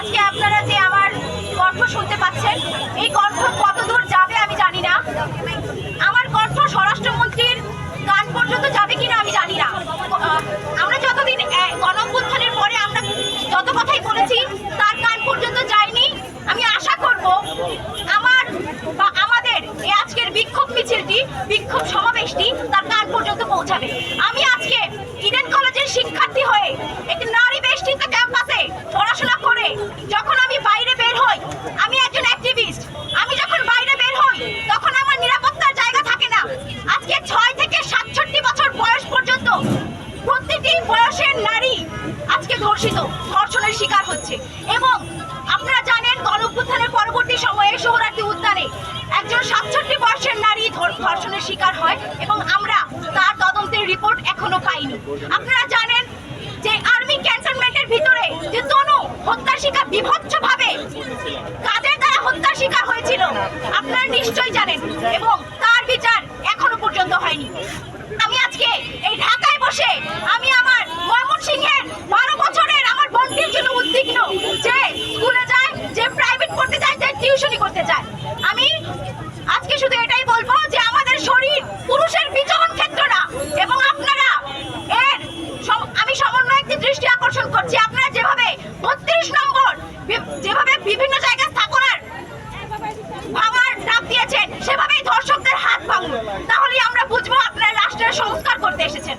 আজকে আপনারা যে আমার কণ্ঠ শুনতে পাচ্ছেন, এই কণ্ঠ কতদূর যাবে আমি জানি না। আমার কণ্ঠ স্বরাষ্ট্রমন্ত্রীর গান পর্যন্ত যাবে কিনা আমি জানি না। আমরা যতদিন গণঅভ্যুত্থানের পরে আমরা যত কথাই বলেছি, তার গান পর্যন্ত যায়নি। আমি আশা করব, আমার বা আমাদের এই আজকের বিক্ষোভ মিছিলটি, বিক্ষোভ সমাবেশটি তার কান পর্যন্ত পৌঁছাবে। আমি আজকে ইডেন কলেজের শিক্ষার্থী হয়ে একটি যখন আমি বাইরে বের হই, আমি একজন অ্যাক্টিভিস্ট আমি যখন বাইরে বের হই, তখন আমার নিরাপত্তার জায়গা থাকে না। আজকে ছয় থেকে সাতষট্টি বছর বয়স পর্যন্ত প্রতিটি বয়সের নারী আজকে ধর্ষিত, ধর্ষণের শিকার হচ্ছে। এবং আপনারা জানেন, গণঅভ্যুত্থানের পরবর্তী সময়ে সোহরাটি উদ্যানে একজন সাতষট্টি বয়সের নারী ধর্ষণের শিকার হয় এবং আমরা তার তদন্তের রিপোর্ট এখনও পাইনি। আপনারা জানেন যে আর্মি শিকার বিভৎসভাবে কাদের দ্বারা হত্যার শিকার হয়েছিল আপনারা নিশ্চয়ই জানেন। এবং সেভাবেই ধর্ষকদের হাত ভাঙুন। তাহলে আমরা বুঝব আপনারা রাষ্ট্রের সংস্কার করতে এসেছেন।